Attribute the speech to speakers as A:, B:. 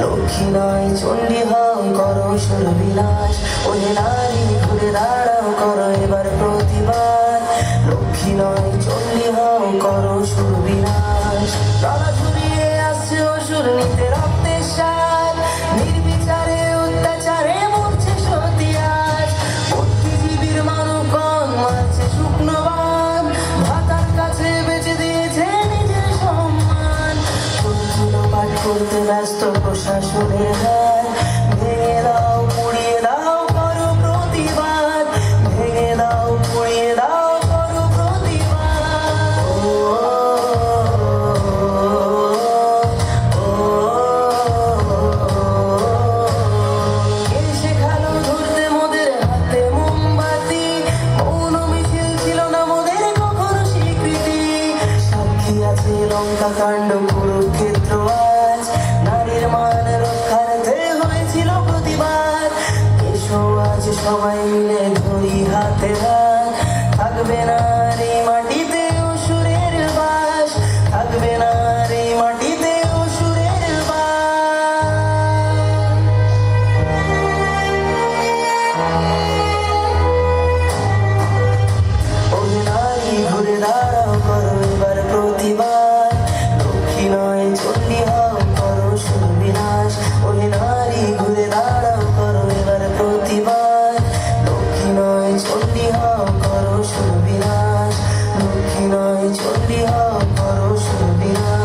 A: লক্ষ্মীনায় চণ্ডী হাও করো সুর বিলাস ওহে নারী ঘুরে দাঁড়াও করো এবার প্রতিবার লক্ষ্মীনায় চণ্ডী হাও করো সুর বিলাস তারা ঘুরিয়ে ব্যস্ত প্রশাসনের হাতে মোমবাতি মৌন মিছিল ছিল না মোদের কখনো স্বীকৃতি সাক্ষী আছে লঙ্কা কাণ্ড কুরুক্ষেত্র সবাই মিলে ধরি হাতে থাকবে না চণ্ডী হ করো সুবিরাজ লক্ষ্মী নয় চণ্ডী করো সুবিরাজ